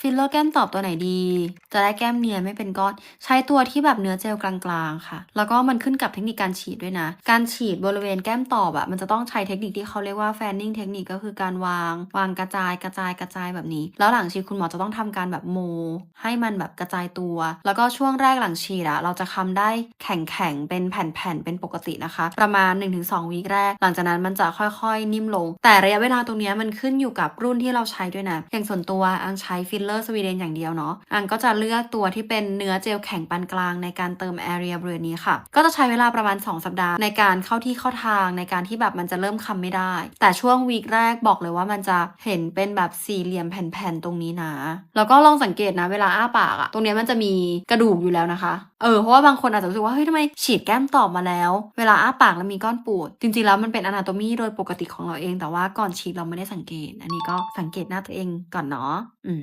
ฟิลเลอร์แก้มตอบตัวไหนดี จะได้แก้มเนียนไม่เป็นก้อน ใช้ตัวที่แบบเนื้อเจลกลางๆค่ะ แล้วก็มันขึ้นกับเทคนิคการฉีดด้วยนะ การฉีดบริเวณแก้มตอบอะมันจะต้องใช้เทคนิคที่เขาเรียกว่าแฟนนิ่งเทคนิคก็คือการวาง วางกระจายกระจายกระจายแบบนี้ แล้วหลังฉีดคุณหมอจะต้องทำการแบบโม ให้มันแบบกระจายตัว แล้วก็ช่วงแรกหลังฉีดอะเราจะคำได้แข็งๆเป็นแผ่นๆเป็นปกตินะคะ ประมาณ 1-2วีคแรก หลังจากนั้นมันจะค่อยๆ นิ่มลง แต่ระยะเวลาตรงนี้มันขึ้นอยู่กับรุ่นที่เราใช้ด้วยนะอย่างส่วนตัวอังใช้ฟิลเลอร์สวีเดนอย่างเดียวเนาะอังก็จะเลือกตัวที่เป็นเนื้อเจลแข็งปานกลางในการเติมแอเรียบริเวณนี้ค่ะ ก็จะใช้เวลาประมาณ 2 สัปดาห์ในการเข้าที่เข้าทางในการที่แบบมันจะเริ่มคำไม่ได้ แต่ช่วงวีคแรกบอกเลยว่ามันจะเห็นเป็นแบบสี่เหลี่ยมแผ่นๆตรงนี้นะ แล้วก็ลองสังเกตนะเวลาอ้าปากอะตรงนี้มันจะมีกระดูกอยู่แล้วนะคะ เออเพราะว่าบางคนอาจจะรู้สึกว่าเฮ้ยทำไมฉีดแก้มตอบมาแล้ว เวลาอ้าปากแล้วมีก้อนปูด จริงๆแล้วมันเป็นอนาโตมีโดยปกติของเราเอง แต่ว่าก่อนฉีดเราไม่ได้สังเกต อันนี้ก็สังเกตหน้าตัวเองก่อนเนาะอืม